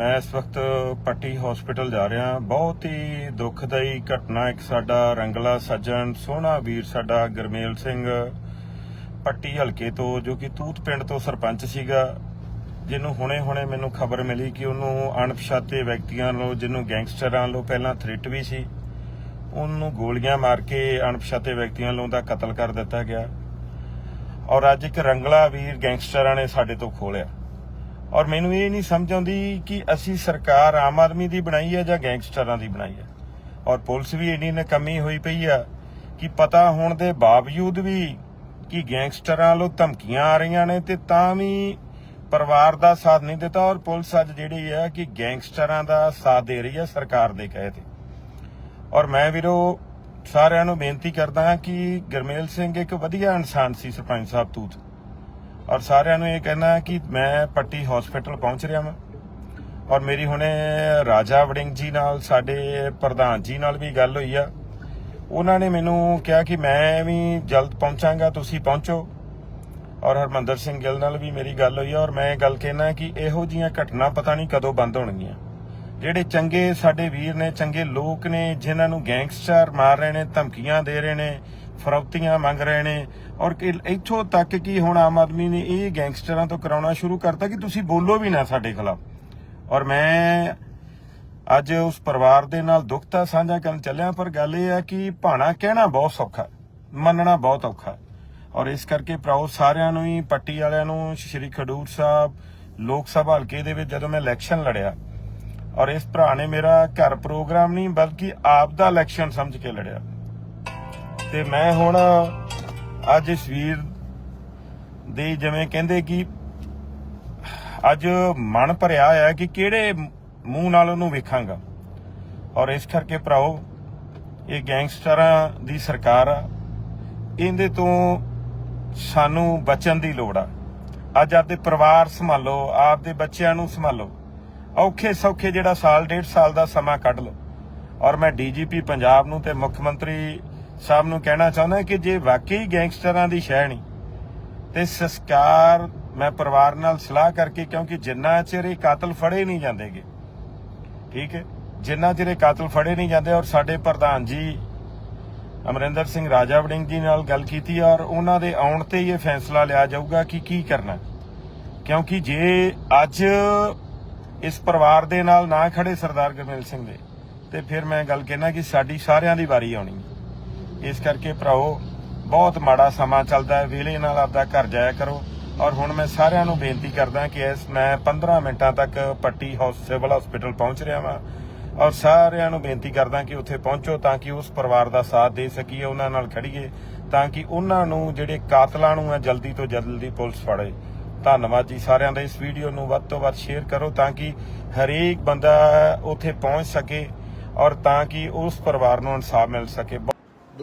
ਮੈਂ ਇਸ ਵਕਤ ਪੱਟੀ ਹਸਪੀਟਲ ਜਾ ਰਿਹਾ ਬਹੁਤ ਹੀ ਦੁਖਦਾਈ ਘਟਨਾ ਇੱਕ ਸਾਡਾ ਰੰਗਲਾ ਸੱਜਣ, ਸੋਹਣਾ ਵੀਰ ਸਾਡਾ ਗਰਮੇਲ ਸਿੰਘ ਪੱਟੀ ਹਲਕੇ ਤੋਂ, ਜੋ ਕਿ ਤੂਤ ਪਿੰਡ ਤੋਂ ਸਰਪੰਚ ਸੀਗਾ, ਜਿਹਨੂੰ ਹੁਣੇ-ਹੁਣੇ ਮੈਨੂੰ ਖਬਰ ਮਿਲੀ ਕਿ ਉਹਨੂੰ ਅਣਪਛਾਤੇ ਵਿਅਕਤੀਆਂ ਵੱਲੋਂ ਜਿਹਨੂੰ ਗੈਂਗਸਟਰਾਂ ਵੱਲੋਂ ਪਹਿਲਾਂ ਥ੍ਰੈਟ ਵੀ ਸੀ, ਉਹਨੂੰ ਗੋਲੀਆਂ ਮਾਰ ਕੇ ਅਣਪਛਾਤੇ ਵਿਅਕਤੀਆਂ ਵੱਲੋਂ ਦਾ ਕਤਲ ਕਰ ਦਿੱਤਾ ਗਿਆ। ਔਰ ਅੱਜ ਇੱਕ ਰੰਗਲਾ ਵੀਰ ਗੈਂਗਸਟਰਾਂ ਨੇ ਸਾਡੇ ਤੋਂ ਖੋਲਿਆ ਔਰ ਮੈਨੂੰ ਇਹ ਨਹੀਂ ਸਮਝ ਆਉਂਦੀ ਕਿ ਅਸੀਂ ਸਰਕਾਰ ਆਮ ਆਦਮੀ ਦੀ ਬਣਾਈ ਹੈ ਜਾਂ ਗੈਂਗਸਟਰਾਂ ਦੀ ਬਣਾਈ ਹੈ। ਔਰ ਪੁਲਿਸ ਵੀ ਇੰਨੀ ਨਕਮੀ ਹੋਈ ਪਈ ਆ ਕਿ ਪਤਾ ਹੋਣ ਦੇ ਬਾਵਜੂਦ ਵੀ ਕਿ ਗੈਂਗਸਟਰਾਂ ਵੱਲੋਂ ਧਮਕੀਆਂ ਆ ਰਹੀਆਂ ਨੇ ਤੇ ਤਾਂ ਵੀ ਪਰਿਵਾਰ ਦਾ ਸਾਥ ਨਹੀਂ ਦਿੱਤਾ ਔਰ ਪੁਲਿਸ ਅੱਜ ਜਿਹੜੀ ਹੈ ਕਿ ਗੈਂਗਸਟਰਾਂ ਦਾ ਸਾਥ ਦੇ ਰਹੀ ਹੈ ਸਰਕਾਰ ਦੇ ਕਹੇ ਤੇ। ਔਰ ਮੈਂ ਵੀਰੋ ਸਾਰਿਆਂ ਨੂੰ ਬੇਨਤੀ ਕਰਦਾ ਹਾਂ ਕਿ ਗਰਮੇਲ ਸਿੰਘ ਇੱਕ ਵਧੀਆ ਇਨਸਾਨ ਸੀ ਸਰਪੰਚ ਸਾਹਿਬ ਤੂਤ। ਔਰ ਸਾਰਿਆਂ ਨੂੰ ਇਹ ਕਹਿਣਾ ਕਿ ਮੈਂ ਪੱਟੀ ਹਸਪੀਟਲ ਪਹੁੰਚ ਰਿਹਾ ਹਾਂ ਔਰ ਮੇਰੀ ਹੁਣੇ ਰਾਜਾ ਵੜਿੰਗ ਜੀ ਨਾਲ, ਸਾਡੇ ਪ੍ਰਧਾਨ ਜੀ ਨਾਲ ਵੀ ਗੱਲ ਹੋਈ ਆ। ਉਹਨਾਂ ਨੇ ਮੈਨੂੰ ਕਿਹਾ ਕਿ ਮੈਂ ਵੀ ਜਲਦ ਪਹੁੰਚਾਂਗਾ, ਤੁਸੀਂ ਪਹੁੰਚੋ। ਔਰ ਹਰਮੰਦਰ ਸਿੰਘ ਗਿੱਲ ਨਾਲ ਵੀ ਮੇਰੀ ਗੱਲ ਹੋਈ ਆ, ਔਰ ਮੈਂ ਇਹ ਗੱਲ ਕਹਿਣਾ ਕਿ ਇਹੋ ਜੀਆਂ ਘਟਨਾ ਪਤਾ ਨਹੀਂ ਕਦੋਂ ਬੰਦ ਹੋਣਗੀਆਂ। ਜਿਹੜੇ ਚੰਗੇ ਸਾਡੇ ਵੀਰ ਨੇ, ਚੰਗੇ ਲੋਕ ਨੇ, ਜਿਨ੍ਹਾਂ ਨੂੰ ਗੈਂਗਸਟਰ ਮਾਰ ਰਹੇ ਨੇ, ਧਮਕੀਆਂ ਦੇ ਰਹੇ ਨੇ ਫਰੌਤੀਆਂ ਮੰਗ ਰਹੇ ਨੇ। ਔਰ ਕਿ ਇੱਥੋਂ ਤੱਕ ਕਿ ਹੁਣ ਆਮ ਆਦਮੀ ਨੇ ਇਹ ਗੈਂਗਸਟਰਾਂ ਤੋਂ ਕਰਾਉਣਾ ਸ਼ੁਰੂ ਕਰਤਾ ਕਿ ਤੁਸੀਂ ਬੋਲੋ ਵੀ ਨਾ ਸਾਡੇ ਖਿਲਾਫ। ਔਰ ਮੈਂ ਅੱਜ ਉਸ ਪਰਿਵਾਰ ਦੇ ਨਾਲ ਦੁੱਖ ਤਾਂ ਸਾਂਝਾ ਕਰਨ ਚੱਲਿਆ, ਪਰ ਗੱਲ ਇਹ ਹੈ ਕਿ ਭਾਣਾ ਕਹਿਣਾ ਬਹੁਤ ਸੌਖਾ, ਮੰਨਣਾ ਬਹੁਤ ਔਖਾ। ਔਰ ਇਸ ਕਰਕੇ ਭਰਾਓ ਸਾਰਿਆਂ ਨੂੰ ਹੀ, ਪੱਟੀ ਵਾਲਿਆਂ ਨੂੰ, ਸ਼੍ਰੀ ਖਡੂਰ ਸਾਹਿਬ, ਲੋਕ ਸਭਾ ਹਲਕੇ ਦੇ ਵਿੱਚ ਜਦੋਂ ਮੈਂ ਇਲੈਕਸ਼ਨ ਲੜਿਆ, ਔਰ ਇਸ ਭਰਾ ਨੇ ਮੇਰਾ ਘਰ ਪ੍ਰੋਗਰਾਮ ਨਹੀਂ, ਬਲਕਿ ਆਪ ਦਾ ਇਲੈਕਸ਼ਨ ਸਮਝ ਕੇ ਲੜਿਆ। ਤੇ ਮੈਂ ਹੁਣ ਅੱਜ ਇਸ ਵੀਰ ਦੀ ਜਿਵੇਂ ਕਹਿੰਦੇ ਕਿ ਅੱਜ ਮਨ ਭਰਿਆ ਹੋਇਆ ਕਿ ਕਿਹੜੇ ਮੂੰਹ ਨਾਲ ਉਹਨੂੰ ਵੇਖਾਂਗਾ। ਔਰ ਇਸ ਕਰਕੇ ਭਰਾਓ, ਇਹ ਗੈਂਗਸਟਰਾਂ ਦੀ ਸਰਕਾਰ ਆ। ਇਹਦੇ ਤੋਂ ਸਾਨੂੰ ਬਚਣ ਦੀ ਲੋੜ ਆ। ਅੱਜ ਆਪਦੇ ਪਰਿਵਾਰ ਸੰਭਾਲੋ, ਆਪਦੇ ਬੱਚਿਆਂ ਨੂੰ ਸੰਭਾਲੋ। ਔਖੇ ਸੌਖੇ ਜਿਹੜਾ ਸਾਲ, ਡੇਢ ਸਾਲ ਦਾ ਸਮਾਂ ਕੱਢ ਲਓ। ਔਰ ਮੈਂ ਡੀਜੀਪੀ ਪੰਜਾਬ ਨੂੰ ਤੇ ਮੁੱਖ ਮੰਤਰੀ ਸਾਹਿਬ ਨੂੰ ਕਹਿਣਾ ਚਾਹੁੰਦਾ ਕਿ ਜੇ ਵਾਕਈ ਗੈਂਗਸਟਰਾਂ ਦੀ ਸ਼ਹਿ ਨਹੀਂ, ਤੇ ਸੰਸਕਾਰ ਮੈਂ ਪਰਿਵਾਰ ਨਾਲ ਸਲਾਹ ਕਰਕੇ, ਕਿਉਂਕਿ ਜਿੰਨਾ ਚਿਰ ਇਹ ਕਾਤਲ ਫੜੇ ਨਹੀਂ ਜਾਂਦੇਗੇ, ਠੀਕ ਹੈ, ਜਿੰਨਾ ਚਿਰ ਇਹ ਕਾਤਲ ਫੜੇ ਨਹੀਂ ਜਾਂਦੇ, ਔਰ ਸਾਡੇ ਪ੍ਰਧਾਨ ਜੀ ਅਮਰਿੰਦਰ ਸਿੰਘ ਰਾਜਾ ਵੜਿੰਗ ਜੀ ਨਾਲ ਗੱਲ ਕੀਤੀ, ਔਰ ਉਹਨਾਂ ਦੇ ਆਉਣ ਤੇ ਇਹ ਫੈਸਲਾ ਲਿਆ ਜਾਊਗਾ ਕਿ ਕੀ ਕਰਨਾ ਕਿਉਂਕਿ ਜੇ ਅੱਜ ਇਸ ਪਰਿਵਾਰ ਦੇ ਨਾਲ ਨਾ ਖੜੇ ਸਰਦਾਰ ਗੁਰਮੇਲ ਸਿੰਘ ਦੇ, ਤੇ ਫਿਰ ਮੈਂ ਗੱਲ ਕਹਿਣਾ ਕਿ ਸਾਡੀ ਸਾਰਿਆਂ ਦੀ ਵਾਰੀ ਆਉਣੀ ਹੈ। ਇਸ ਕਰਕੇ ਭਰਾਓ ਬਹੁਤ ਮਾੜਾ ਸਮਾਂ ਚੱਲਦਾ ਹੈ। ਵੇਲੇ ਨਾਲ ਆਪਦਾ ਘਰ ਜਾਇਆ ਕਰੋ। ਔਰ ਹੁਣ ਮੈਂ ਸਾਰਿਆਂ ਨੂੰ ਬੇਨਤੀ ਕਰਦਾ ਕਿ ਇਸ ਮੈਂ 15 ਮਿੰਟਾਂ ਤੱਕ ਪੱਟੀ ਹਾਊਸ, ਸਿਵਲ ਹਸਪੀਟਲ ਪਹੁੰਚ ਰਿਹਾ ਹਾਂ ਔਰ ਸਾਰਿਆਂ ਨੂੰ ਬੇਨਤੀ ਕਰਦਾ ਕਿ ਉੱਥੇ ਪਹੁੰਚੋ ਤਾਂ ਕਿ ਉਸ ਪਰਿਵਾਰ ਦਾ ਸਾਥ ਦੇ ਸਕੀਏ, ਉਹਨਾਂ ਨਾਲ ਖੜੀਏ, ਤਾਂ ਕਿ ਉਹਨਾਂ ਨੂੰ ਜਿਹੜੇ ਕਾਤਲਾਂ ਨੂੰ ਹੈ, ਜਲਦੀ ਤੋਂ ਜਲਦੀ ਪੁਲਿਸ ਫੜੇ। ਧੰਨਵਾਦ ਜੀ ਸਾਰਿਆਂ ਦਾ। ਇਸ ਵੀਡੀਓ ਨੂੰ ਵੱਧ ਤੋਂ ਵੱਧ ਸ਼ੇਅਰ ਕਰੋ ਤਾਂ ਕਿ ਹਰੇਕ ਬੰਦਾ ਉੱਥੇ ਪਹੁੰਚ ਸਕੇ ਔਰ ਤਾਂ ਕਿ ਉਸ ਪਰਿਵਾਰ ਨੂੰ ਇਨਸਾਫ ਮਿਲ ਸਕੇ।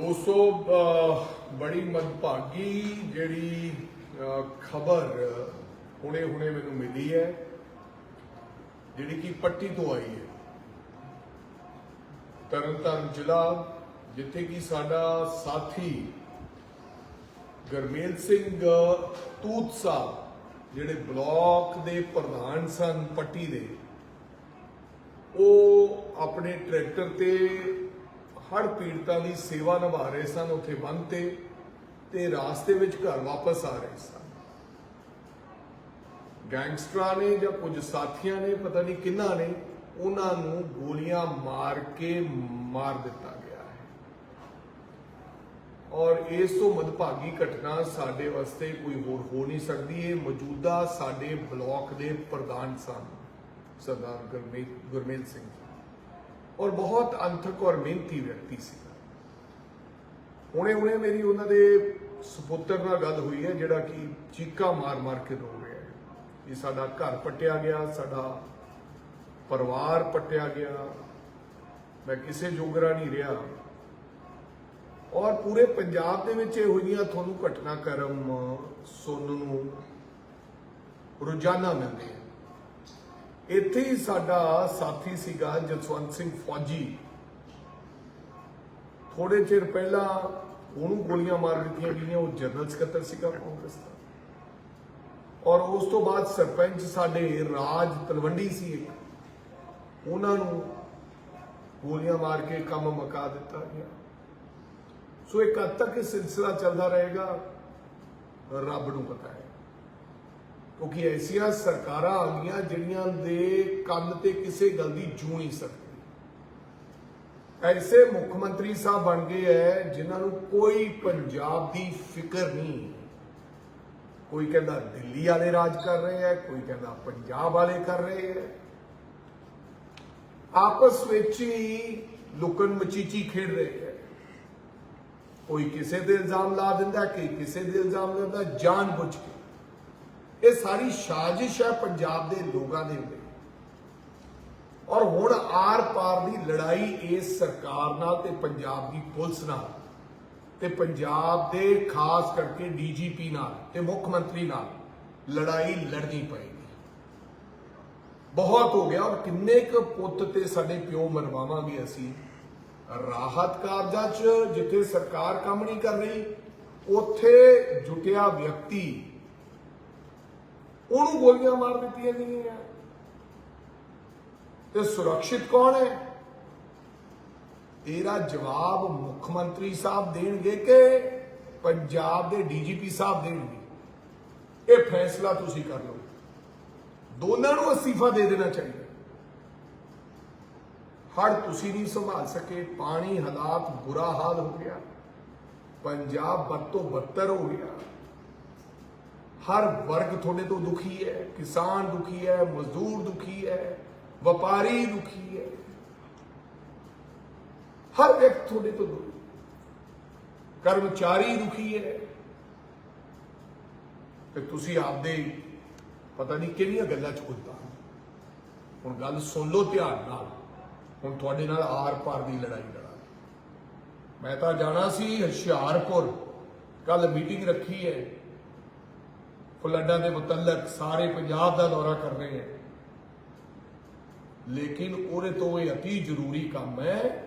ਦੋਸਤੋ ਬੜੀ ਮਦਭਾਗੀ ਜਿਹੜੀ ਖਬਰ ਹੁਣੇ ਹੁਣੇ ਮੈਨੂੰ ਮਿਲੀ ਹੈ, ਜਿਹੜੀ ਕਿ ਪੱਟੀ ਤੋਂ ਆਈ ਹੈ। ਤਰਨਤਾਰਨ ਜ਼ਿਲ੍ਹਾ, ਜਿੱਥੇ ਕਿ ਸਾਡਾ ਸਾਥੀ ਗਰਮੇਲ ਸਿੰਘ ਤੂਤ ਸਾਹਿਬ, ਜਿਹੜੇ ਬਲਾਕ ਦੇ ਪ੍ਰਧਾਨ ਸਨ ਪੱਟੀ ਦੇ, ਉਹ ਆਪਣੇ ਟਰੈਕਟਰ ਤੇ ਹੜ ਪੀੜਤਾਂ ਦੀ ਸੇਵਾ ਨਿਭਾ ਰਹੇ ਸਨ, ਉੱਥੇ ਬੰਦ ਤੇ ਤੇ ਰਾਸਤੇ ਵਿੱਚ ਘਰ ਵਾਪਸ ਆ ਰਹੇ ਸਨ। ਗੈਂਗਸਟਰਾਂ ਨੇ ਜਾਂ ਕੁਝ ਸਾਥੀਆਂ ਨੇ, ਪਤਾ ਨਹੀਂ ਕਿੰਨਾ ਨੇ, ਉਹਨਾਂ ਨੂੰ ਗੋਲੀਆਂ ਮਾਰ ਕੇ ਮਾਰ ਦਿੱਤਾ ਗਿਆ ਹੈ। ਔਰ ਇਸ ਤੋਂ ਮਦਭਾਗੀ ਘਟਨਾ ਸਾਡੇ ਵਾਸਤੇ ਕੋਈ ਹੋਰ ਹੋ ਨਹੀਂ ਸਕਦੀ। ਇਹ ਮੌਜੂਦਾ ਸਾਡੇ ਬਲਾਕ ਦੇ ਪ੍ਰਧਾਨ ਸਨ, ਸਰਦਾਰ ਗੁਰਮੇਲ ਗੁਰਮੇਲ ਸਿੰਘ ਔਰ ਬਹੁਤ ਅੰਥਕ ਔਰ ਮਿਹਨਤੀ ਵਿਅਕਤੀ ਸੀ। ਹੁਣੇ ਹੁਣੇ ਮੇਰੀ ਉਹਨਾਂ ਦੇ ਸੁਪੁੱਤਰ ਨਾਲ ਗੱਲ ਹੋਈ ਹੈ, ਜਿਹੜਾ ਕਿ ਚੀਕਾ ਮਾਰ ਮਾਰ ਕੇ ਰੋ ਰਿਹਾ ਹੈ। ਇਹ ਸਾਡਾ ਘਰ ਪੱਟਿਆ ਗਿਆ, ਸਾਡਾ ਪਰਿਵਾਰ ਪੱਟਿਆ ਗਿਆ। ਮੈਂ ਕਿਸੇ ਜੋਗਰਾ ਨਹੀਂ ਰਿਹਾ। ਔਰ ਪੂਰੇ ਪੰਜਾਬ ਦੇ ਵਿੱਚ ਇਹੋ ਜਿਹੀਆਂ ਤੁਹਾਨੂੰ ਘਟਨਾਕ੍ਰਮ ਸੁਣਨ ਨੂੰ ਰੋਜ਼ਾਨਾ ਮਿਲਦੇ ਇੱਥੇ ਹੀ ਸਾਡਾ ਸਾਥੀ ਸੀਗਾ ਜਸਵੰਤ ਸਿੰਘ ਫੌਜੀ। ਥੋੜੇ ਚਿਰ ਪਹਿਲਾਂ ਉਹਨੂੰ ਗੋਲੀਆਂ ਮਾਰ ਦਿੱਤੀਆਂ ਗਈਆਂ, ਉਹ ਜਨਰਲ ਸਕੱਤਰ ਸੀਗਾ ਕਾਂਗਰਸ ਦਾ। ਔਰ ਉਸ ਤੋਂ ਬਾਅਦ ਸਰਪੰਚ ਸਾਡੇ ਰਾਜ ਤਲਵੰਡੀ ਸੀ ਇੱਕ। ਉਹਨਾਂ ਨੂੰ ਗੋਲੀਆਂ ਮਾਰ ਕੇ ਕੰਮ ਮੁਕਾ ਦਿੱਤਾ ਗਿਆ। ਸੋ ਇੱਕ ਹੱਦ ਤੱਕ ਇਹ ਸਿਲਸਿਲਾ ਚੱਲਦਾ ਰਹੇਗਾ, ਰੱਬ ਨੂੰ ਪਤਾ ਹੈ। ਕਿਉਂਕਿ ਐਸੀਆਂ ਸਰਕਾਰਾਂ ਆ ਗਈਆਂ ਜਿਹੜੀਆਂ ਦੇ ਕੰਨ ਤੇ ਕਿਸੇ ਗੱਲ ਦੀ ਜੂ ਨਹੀਂ ਸਕਦੀ। ਐਸੇ ਮੁੱਖ ਮੰਤਰੀ ਸਾਹਿਬ ਬਣ ਗਏ ਐ, ਜਿਨ੍ਹਾਂ ਨੂੰ ਕੋਈ ਪੰਜਾਬ ਦੀ ਫਿਕਰ ਨਹੀਂ। ਕੋਈ ਕਹਿੰਦਾ ਦਿੱਲੀ ਵਾਲੇ ਰਾਜ ਕਰ ਰਹੇ ਐ, ਕੋਈ ਕਹਿੰਦਾ ਪੰਜਾਬ ਵਾਲੇ ਕਰ ਰਹੇ ਐ। ਆਪਸ ਵਿੱਚ ਹੀ ਲੁਕਣ ਮਚੀਚੀ ਖੇਡ ਰਹੇ ਐ। ਕੋਈ ਕਿਸੇ ਦੇ ਇਲਜ਼ਾਮ ਲਾ ਦਿੰਦਾ ਕਿ ਕਿਸੇ ਦੇ ਇਲਜ਼ਾਮ ਲਾਉਂਦਾ, ਜਾਣ ਬੁੱਝ ਕੇ। ਇਹ ਸਾਰੀ ਸਾਜ਼ਿਸ਼ ਹੈ ਪੰਜਾਬ ਦੇ ਲੋਕਾਂ ਦੇ ਉੱਤੇ। ਔਰ ਹੁਣ ਆਰ ਪਾਰ ਦੀ ਲੜਾਈ ਇਸ ਸਰਕਾਰ ਨਾਲ ਤੇ ਪੰਜਾਬ ਦੀ ਪੁਲਿਸ ਨਾਲ, ਤੇ ਪੰਜਾਬ ਦੇ ਖਾਸ ਕਰਕੇ ਡੀਜੀਪੀ ਨਾਲ ਤੇ ਮੁੱਖ ਮੰਤਰੀ ਨਾਲ ਲੜਾਈ ਲੜਨੀ ਪਏਗੀ। ਬਹੁਤ ਹੋ ਗਿਆ ਔਰ ਕਿੰਨੇ ਕੁ ਪੁੱਤ ਤੇ ਸਾਡੇ ਪਿਓ ਮਰਵਾਵਾਂਗੇ ਅਸੀਂ। ਰਾਹਤ ਕਾਰਜਾਂ 'ਚ ਜਿੱਥੇ ਸਰਕਾਰ ਕੰਮ ਨਹੀਂ ਕਰ ਰਹੀ, ਉੱਥੇ ਜੁਟਿਆ ਵਿਅਕਤੀ ਉਹਨੂੰ ਗੋਲੀਆਂ ਮਾਰ ਦਿੱਤੀਆਂ ਗਈਆਂ। ਤੇ ਸੁਰੱਖਿਅਤ ਕੌਣ ਹੈ? ਇਹਦਾ ਜਵਾਬ ਮੁੱਖ ਮੰਤਰੀ ਸਾਹਿਬ ਦੇਣਗੇ ਕਿ ਪੰਜਾਬ ਦੇ ਡੀਜੀਪੀ ਸਾਹਿਬ ਦੇਣਗੇ। ਇਹ ਫੈਸਲਾ ਤੁਸੀਂ ਕਰ ਲਓ। ਦੋਨਾਂ ਨੂੰ ਅਸਤੀਫਾ ਦੇ ਦੇਣਾ ਚਾਹੀਦਾ। ਹੜ ਤੁਸੀਂ ਨਹੀਂ ਸੰਭਾਲ ਸਕੇ, ਪਾਣੀ ਹਾਲਾਤ ਬੁਰਾ ਹਾਲ ਹੋ ਗਿਆ। ਪੰਜਾਬ ਬਦ ਤੋਂ ਬੱਤਰ ਹੋ ਗਿਆ। ਹਰ ਵਰਗ ਤੁਹਾਡੇ ਤੋਂ ਦੁਖੀ ਹੈ, ਕਿਸਾਨ ਦੁਖੀ ਹੈ, ਮਜ਼ਦੂਰ ਦੁਖੀ ਹੈ, ਵਪਾਰੀ ਦੁਖੀ ਹੈ। ਹਰ ਵਿਅਕਤੀ ਤੁਹਾਡੇ ਤੋਂ ਦੁਖੀ ਕਰਮਚਾਰੀ ਦੁਖੀ ਹੈ। ਤੇ ਤੁਸੀਂ ਆਪਦੇ ਪਤਾ ਨਹੀਂ ਕਿਹੜੀਆਂ ਗੱਲਾਂ ਚ ਕੁੱਤਾ ਹੁਣ ਗੱਲ ਸੁਣ ਲਓ ਧਿਆਨ ਨਾਲ। ਹੁਣ ਤੁਹਾਡੇ ਨਾਲ ਆਰ ਪਾਰ ਦੀ ਲੜਾਈ ਲੜਾ ਮੈਂ ਤਾਂ ਜਾਣਾ ਸੀ ਹੁਸ਼ਿਆਰਪੁਰ। ਕੱਲ ਮੀਟਿੰਗ ਰੱਖੀ ਹੈ। ਫਲੱਡਾਂ ਦੇ ਮੁਤਲਕ ਸਾਰੇ ਪੰਜਾਬ ਦਾ ਦੌਰਾ ਕਰ ਰਹੇ ਹੈ। ਲੇਕਿਨ ਉਹਦੇ ਤੋਂ ਇਹ ਅਤੀ ਜ਼ਰੂਰੀ ਕੰਮ ਹੈ,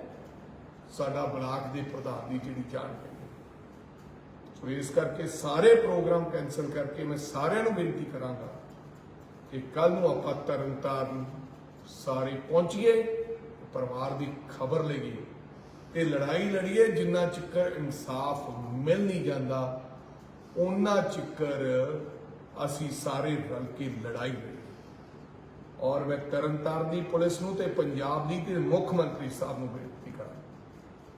ਸਾਡਾ ਬਲਾਕ ਦੇ ਪ੍ਰਧਾਨ ਦੀ ਜਿਹੜੀ ਜਾਣ ਸੋ ਇਸ ਕਰਕੇ ਸਾਰੇ ਪ੍ਰੋਗਰਾਮ ਕੈਨਸਲ ਕਰਕੇ ਮੈਂ ਸਾਰਿਆਂ ਨੂੰ ਬੇਨਤੀ ਕਰਾਂਗਾ ਕਿ ਕੱਲ ਨੂੰ ਆਪਾਂ ਤਰਨਤਾਰਨ ਸਾਰੇ ਪਹੁੰਚੀਏ, ਪਰਿਵਾਰ ਦੀ ਖਬਰ ਲਈਏ ਤੇ ਲੜਾਈ ਲੜੀਏ, ਜਿੰਨਾ ਚਿਕਰ ਇਨਸਾਫ ਮਿਲ ਨਹੀਂ ਜਾਂਦਾ ਉਹਨਾਂ ਚਿਕਰ ਅਸੀਂ ਸਾਰੇ ਰਲ ਕੇ ਲੜਾਈ ਔਰ ਮੈਂ ਤਰਨਤਾਰਨ ਦੀ ਪੁਲਿਸ ਨੂੰ ਤੇ ਪੰਜਾਬ ਦੀ ਤੇ ਮੁੱਖ ਮੰਤਰੀ ਸਾਹਿਬ ਨੂੰ ਬੇਨਤੀ ਕਰਾਂ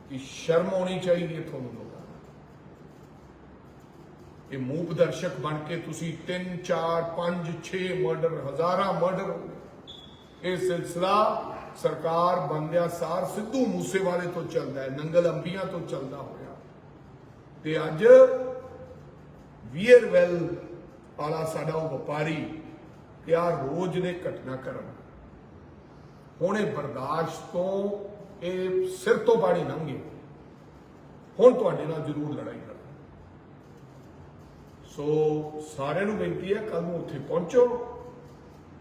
ਕਿ ਸ਼ਰਮ ਆਉਣੀ ਚਾਹੀਦੀ ਹੈ ਤੁਹਾਨੂੰ ਲੋਕਾਂ ਇਹ ਮੂਪ ਦਰਸ਼ਕ ਬਣ ਕੇ ਤੁਸੀਂ 3 4 5 6 ਮਰਡਰ, ਹਜ਼ਾਰਾਂ ਮਰਡਰ ਇਹ ਸਿਲਸਿਲਾ ਸਰਕਾਰ ਬੰਦਿਆ ਸਾਰ ਸਿੱਧੂ ਮੂਸੇਵਾਲੇ ਤੋਂ ਚੱਲਦਾ ਹੈ, ਨੰਗਲ ਅੰਬੀਆਂ ਤੋਂ ਚੱਲਦਾ ਹੋਇਆ। ਤੇ ਅੱਜ ਵੀਅਰ ਵੈਲ ਸਾਡਾ ਉਹ ਵਪਾਰੀ ਕਿ ਆ ਰੋਜ਼ ਦੇ ਘਟਨਾ ਕਰਨ। ਹੁਣ ਇਹ ਬਰਦਾਸ਼ਤ ਤੋਂ ਇਹ ਸਿਰ ਤੋਂ ਬਾੜੀ ਲੰਘੇ। ਹੁਣ ਤੁਹਾਡੇ ਨਾਲ ਜ਼ਰੂਰ ਲੜਾਈ ਕਰਾਂ ਸੋ ਸਾਰਿਆਂ ਨੂੰ ਬੇਨਤੀ ਹੈ ਕੱਲ ਨੂੰ ਉੱਥੇ ਪਹੁੰਚੋ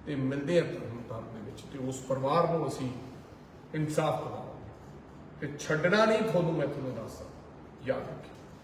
ਤੇ ਮਿਲਦੇ ਆ ਤਰਨਤਾਰਨ ਦੇ ਵਿੱਚ ਤੇ ਉਸ ਪਰਿਵਾਰ ਨੂੰ ਅਸੀਂ ਇਨਸਾਫ ਦਿਵਾਵਾਂਗੇ ਤੇ ਛੱਡਣਾ ਨਹੀਂ ਤੁਹਾਨੂੰ ਮੈਂ ਤੁਹਾਨੂੰ ਦੱਸਦਾ। ਯਾਦ ਰੱਖਿਓ।